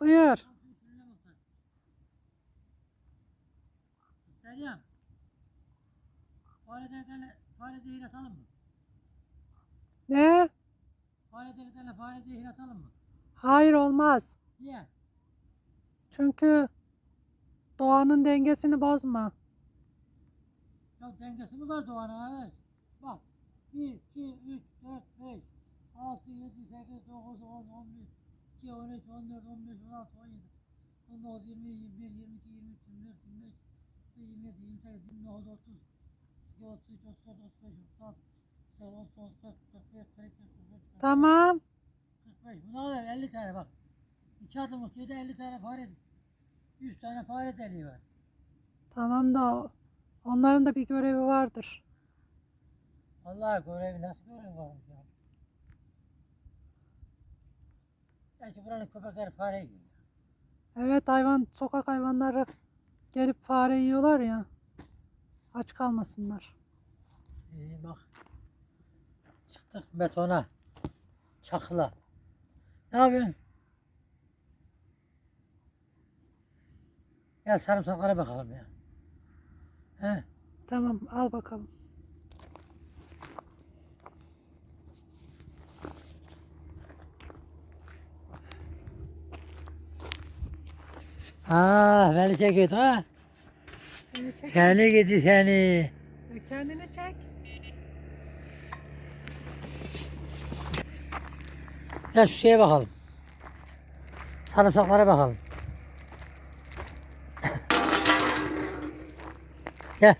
Buyur. Meryem. Fare dedeyle fare zehir atalım mı? Ne? Fare dedeyle fare zehir atalım mı? Hayır olmaz. Niye? Çünkü doğanın dengesini bozma. Ya dengesi mi var doğanın? Bak. 1, 2, 3, 4, 5, 6, 7, 8, 9, 10, 11, 2, 13, 14, 15, 16, 17, 19, 20, 21, 22, 23, 24, 25, 27, 28, 29, 30, 32, 33, 34, 35, 36, 37, 38, 39, 40, 41, 42, 43, Tamam. 45. Bunlar da 50 tane bak. İki adımlık şeyde 50 tane fare. 100 tane fare deliği var. Tamam da onların da bir görevi vardır. Allah görevi nasıl görevi varmış ya. Gerçi buranın köpekleri fare yiyor. Evet hayvan sokak hayvanları gelip fare yiyorlar ya. Aç kalmasınlar. İyi bak. Çıktık betona. Çakıla. Ne yapıyorsun? Gel sarımsaklara bakalım ya. He. Tamam al bakalım. Ha, beni çekiyor ha. Seni çek. Seni gidi seni. Kendini çek. Gel şu şeye bakalım. Sarımsaklara bakalım. Gel.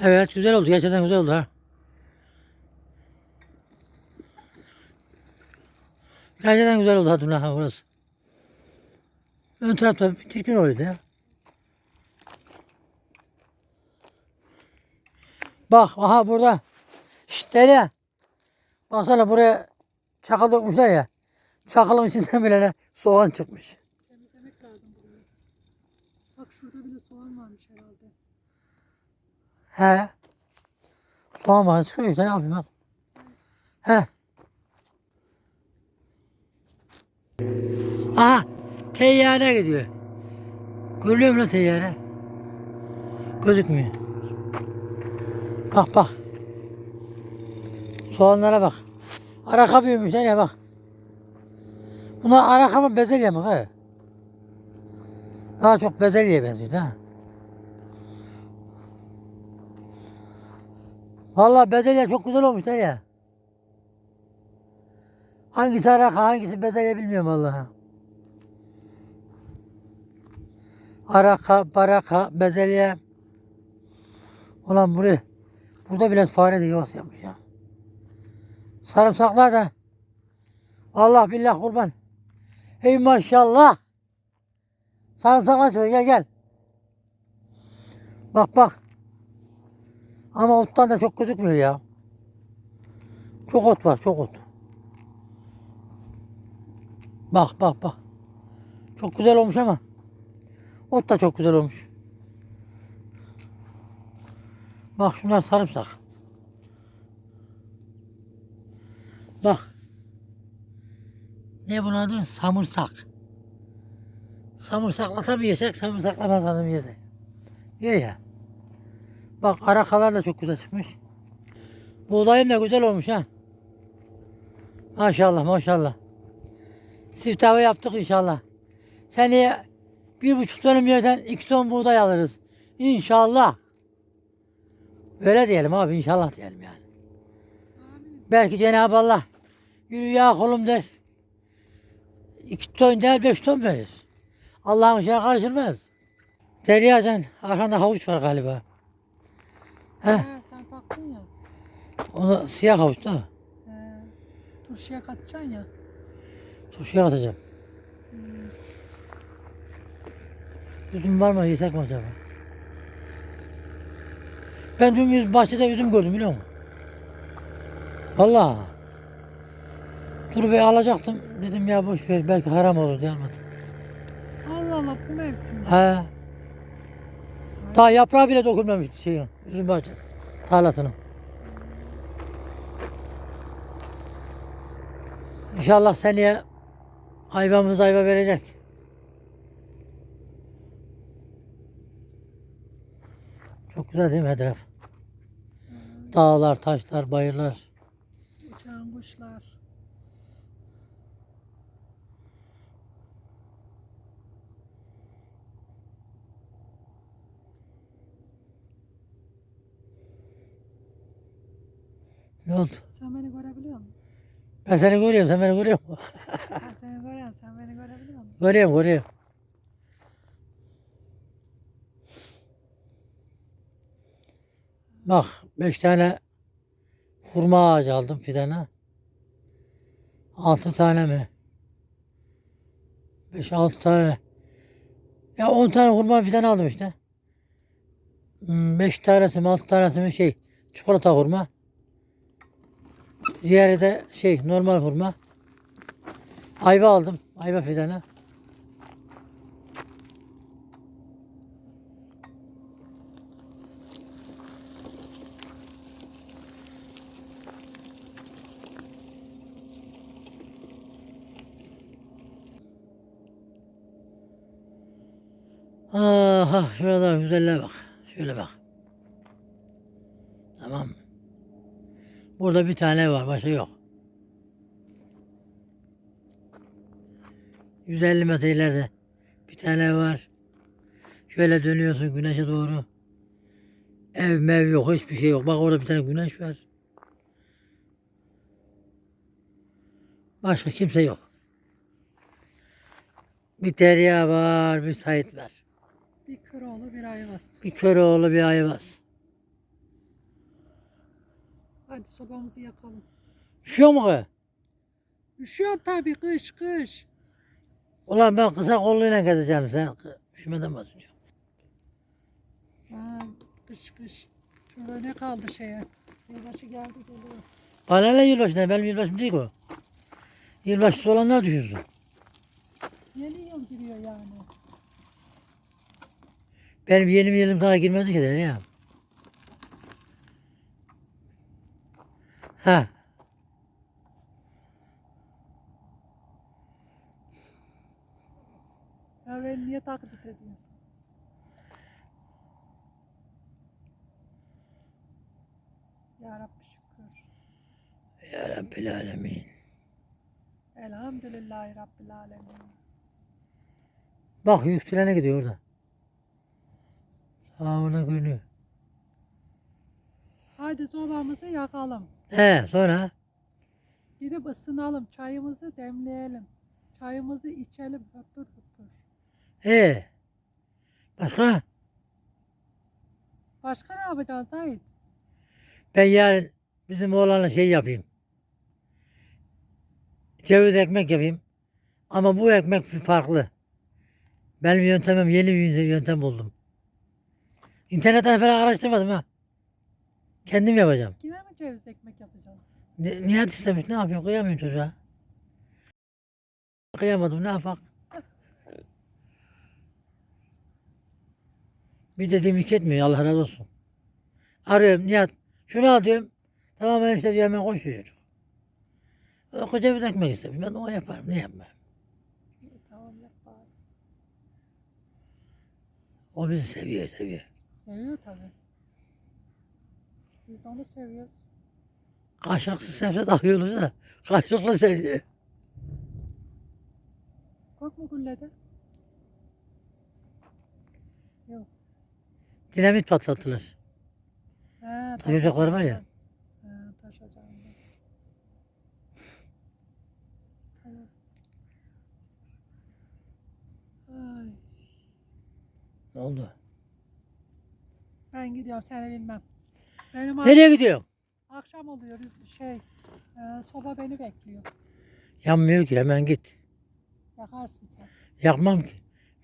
Evet güzel oldu. Gerçekten güzel oldu ha. Gerçekten güzel oldu Hatun ha burası. Ön tarafta bir çirkin oluyordu ya. Bak aha burada. Şşt deli. Baksana buraya çakal dökmüşler ya. Çakalın içinden bile soğan çıkmış. Temizlemek lazım burayı. Bak şurada bile soğan varmış herhalde. He. Soğan var çıkıyor işte ne yapayım bak. He. Aha teyyare gidiyor. Görüyor musun teyyare? Gözükmüyor. Bak bak. Soğanlara bak. Araka büyümüşler ya bak. Bunlar araka mı bezelye mi? He? Daha çok bezelyeye benziyor ha. Vallahi bezelye çok güzel olmuşlar ya. Hangisi araka hangisi bezelye bilmiyorum vallahi. Araka, baraka, bezelye. Ulan buraya. Burada bile fare de yuvası yapmış ya. Sarımsaklar da. Allah billah kurban. Hey maşallah. Sarımsaklar şöyle gel gel. Bak bak. Ama ottan da çok gözükmüyor ya. Çok ot var, çok ot. Bak bak bak. Çok güzel olmuş ama. Ot da çok güzel olmuş. Bak şunlar sarımsak. Bak. Ne bunun adı? Samırsak. Samırsaklasa mı yesek, samırsaklamasa mı yesek? Ye ya. Bak arakalar da çok güzel çıkmış. Buğdayım da güzel olmuş ha. Maşallah maşallah. Siftahı yaptık inşallah. Seneye bir buçuk dönüm yerden iki ton buğday alırız. İnşallah. Öyle diyelim abi inşallah diyelim yani. Belki Cenab-ı Allah yürü ya kolum der. İki ton değil beş ton verir. Allah'ın işine karışılmaz. Derya sen arkanda havuç var galiba. He. He, sen taktın ya. Onu siyah havuçta. He. Turşuya katacaksın ya. Turşuya atacağım. Üzüm var mı yesek mi acaba? Ben dün yüz bahçede üzüm gördüm biliyor musun? Valla. Dur be alacaktım. Dedim ya boş ver belki haram olur diye almadım. Allah Allah bu mevsim. He. Daha yaprağı bile dokunmamış şeyin. Üzüm bahçesi. Tarlasının. İnşallah seneye ayvamız ayva verecek. Çok güzel değil mi etraf? Dağlar, taşlar, bayırlar. Uçan kuşlar. Ne oldu? Sen beni görebiliyor musun? Ben seni görüyorum, sen beni görüyor musun? Görüyorum. Sen beni görebiliyor musun? Görüyorum, görüyorum. Bak, beş tane hurma ağacı aldım fidana. Altı tane mi? Beş, altı tane. Ya on tane hurma fidanı aldım işte. Hmm, Beş tanesi mi, altı tanesi mi şey, çikolata hurma. Diğeri de şey, normal hurma. Ayva aldım, ayva fidanı. Aha şurada güzelliğe bak. Şöyle bak. Tamam. Burada bir tane var, başka yok. 150 metre ileride bir tane var. Şöyle dönüyorsun güneşe doğru. Ev mev yok, hiçbir şey yok. Bak orada bir tane güneş var. Başka kimse yok. Bir derya var, bir Sait var. Bir Köroğlu bir Ayvaz. Bir Köroğlu, bir Ayvaz. Hadi sobamızı yakalım. Üşüyor mu kız? Üşüyorum tabii kış kış. Ulan ben kısa kolluyla gezeceğim. Sen üşümeden bahsediyorsun. Ha, kış kış. Şurada ne kaldı şeye? Yılbaşı geldi geliyor. Bana ne yılbaşı ne? Benim yılbaşım değil o. Yılbaşısı olanlar düşünsün. Yeni yıl giriyor yani. Benim yeni yılım daha girmedi ki de ne ya. Ha. Ya ben niye taklit ediyorum? Ya Rabbi şükür. Ya Rabbil Alemin. Elhamdülillahi Rabbil Alemin. Bak yük trene gidiyor orada. Sağına görünüyor. Hadi sobamızı yakalım. He sonra Gidip ısınalım. Çayımızı demleyelim. Çayımızı içelim. Höpür höpür. He. Başka? Başka ne yapacaksın Zahit? Ben yarın bizim oğlanla şey yapayım. Ceviz ekmek yapayım. Ama bu ekmek farklı. Benim yöntemim yeni bir yöntem buldum. İnternetten falan araştırmadım ha. Kendim yapacağım. Yine mi ceviz ekmek yapacaksın? Ne, Nihat istemiş ne yapayım kıyamıyorum çocuğa. Kıyamadım ne yapak. Bir dediğim iki etmiyor Allah razı olsun. Arıyorum Nihat şunu al diyorum. Tamam ben işte diyor hemen koşuyor çocuk. O koca bir ekmek istemiş. Ben de o yaparım. Ne? İyi, tamam yap. O bizi seviyor seviyor. Seviyor tabii. Biz de onu seviyoruz. Karşılıksız sevse takıyoruz da. Karşılıklı seviyor. Kork mu güllede? Yok. Dinamit patlattılar. He, Taş ocakları var ya. He, taş ocağında. Tamam. Ay, Ne oldu? ben gidiyorum seni bilmem. Benim ak- Nereye gidiyorsun? akşam oluyor şey e, soba beni bekliyor. Yanmıyor ki hemen git. Yakarsın sen. Yakmam ki.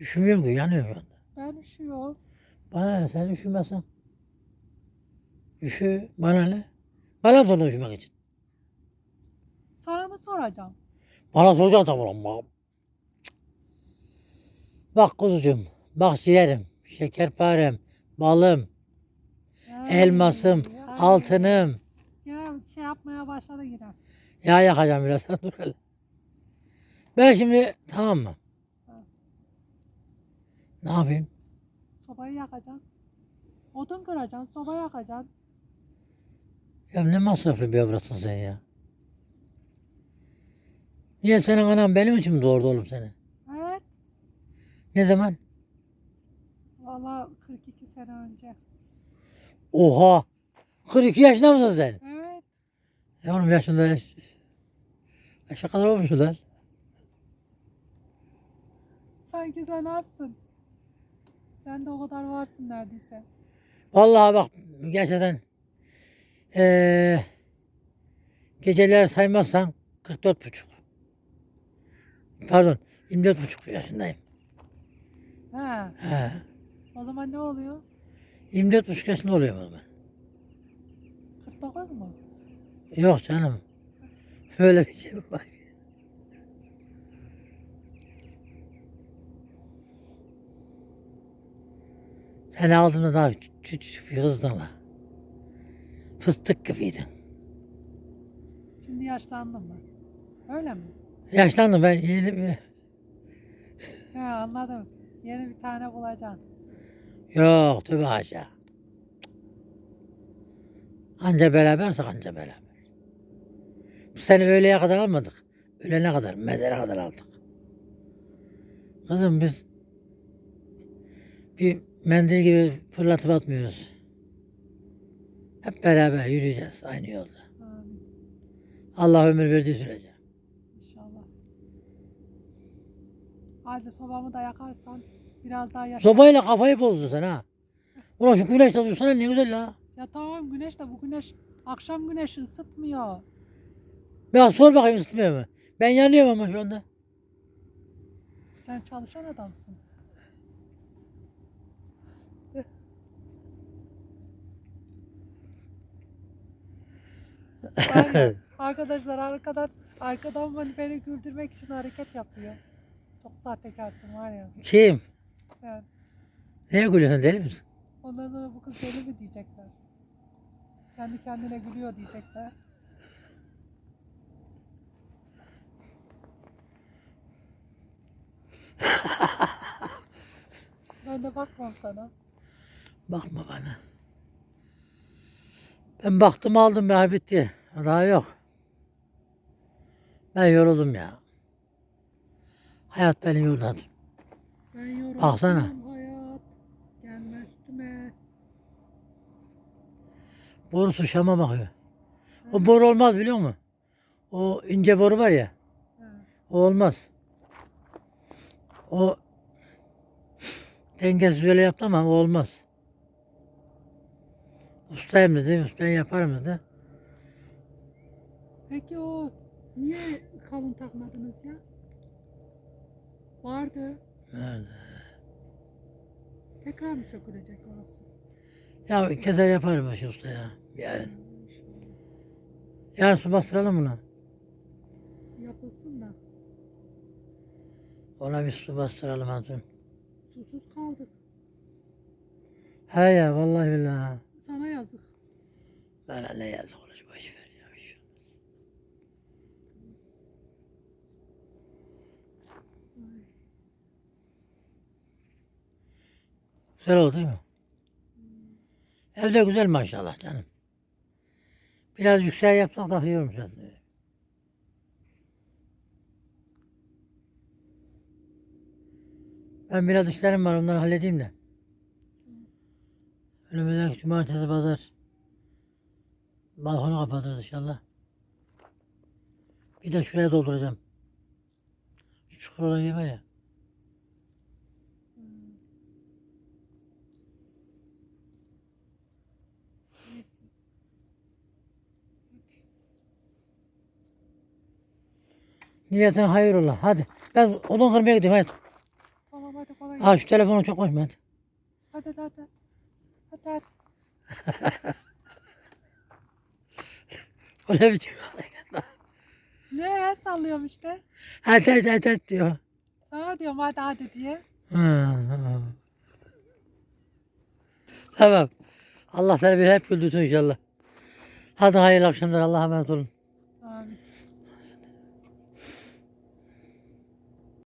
Üşümüyorum ki yanıyor şu anda. Ben üşüyorum. Bana ne sen üşümezsen. Üşü bana ne? Bana mı sonra üşümek için? Sana mı soracağım? Bana soracak da ulan bak. Bak kuzucuğum. Bak ciğerim. Şekerparem. Balım. Ay, Elmasım. ay. Altınım. Ya şey yapmaya başladı yine. Ya yakacağım biraz. Sen dur hele. Ben şimdi tamam mı? Ne yapayım? Sobayı yakacaksın. Odun kıracaksın, soba yakacaksın. Ya ne masraflı bir avratsın sen ya. Niye senin anan benim için mi doğurdu oğlum seni? Evet. Ne zaman? Valla 42 sene önce. Oha! 42 yaşında mısın sen? Evet. Yavrum yaşında yaş... Yaşa kadar olmuşlar. Sanki sen azsın. Sen de o kadar varsın neredeyse. Vallahi bak gerçekten eee geceleri saymazsan 44 buçuk. Pardon 24 buçuk yaşındayım. He. He. O zaman ne oluyor? 24 buçuk yaşında oluyorum o zaman. 49 mu? Yok canım. Öyle bir şey mi var? Seni aldığımda daha küçük bir kızdın la. Fıstık gibiydin. Şimdi yaşlandım ben. Öyle mi? Yaşlandım ben yeni bir... He anladım. Yeni bir tane bulacaksın. Yok tövbe haşa. Anca berabersek anca beraber. Biz seni öğleye kadar almadık. Öğlene kadar, mezara kadar aldık. Kızım biz bir mendil gibi fırlatıp atmıyoruz. Hep beraber yürüyeceğiz aynı yolda. Amin. Allah ömür verdiği sürece. İnşallah. Hadi sobamı da yakarsan biraz daha yaşa. Sobayla kafayı bozdun sen ha. Ulan şu güneşte dursana ne güzel la. Ya tamam güneş de bu güneş akşam güneşi ısıtmıyor. Ya sor bakayım ısıtmıyor mu? Ben yanıyorum ama şu anda. Sen çalışan adamsın. Arkadaşlar arkadan arkadan beni, beni güldürmek için hareket yapıyor. Çok sahtekarsın var ya. Kim? Sen. Neye gülüyorsun deli misin? Ondan sonra bu kız deli mi diyecekler. Kendi kendine gülüyor diyecekler. ben de bakmam sana. Bakma bana. Ben baktım aldım ya bitti. Daha yok. Ben yoruldum ya. Hayat beni yordu. Ben yoruldum Baksana. hayat. Gelme üstüme. Borusu Şam'a bakıyor. O boru olmaz biliyor musun? O ince boru var ya. O olmaz. O dengesiz öyle yaptı ama o olmaz. Ustayım dedi. Ben yaparım dedi. Peki o niye kalın takmadınız ya? Vardı. Nerede? Tekrar mı sökülecek orası? Ya keser yaparım başı usta ya. Yarın. Yarın su bastıralım bunu. Yapılsın da. Ona bir su bastıralım hatun. Susuz kaldık. He ya vallahi billahi. Yazık. Bana ne yazık olur boş ver ya. şey. Güzel oldu değil mi? Evde güzel maşallah canım. Biraz yüksek yapsak daha iyi olmuş aslında. Ben biraz işlerim var onları halledeyim de. Önümüzdeki cumartesi pazar balkonu kapatırız inşallah. Bir de şuraya dolduracağım. Çukur olan yer var ya. Niyetin hayır ola. Hadi. Ben odun kırmaya gidiyorum hadi. Tamam hadi kolay Ha şu telefonu çok konuşma hadi. Hadi hadi hadi. O ne biçim Ne el sallıyorum işte. Hadi hadi hadi, hadi diyor. Sana diyorum hadi hadi diye. Hı, hı. Tamam. Allah seni bir hep güldürsün inşallah. Hadi hayırlı akşamlar. Allah'a emanet olun.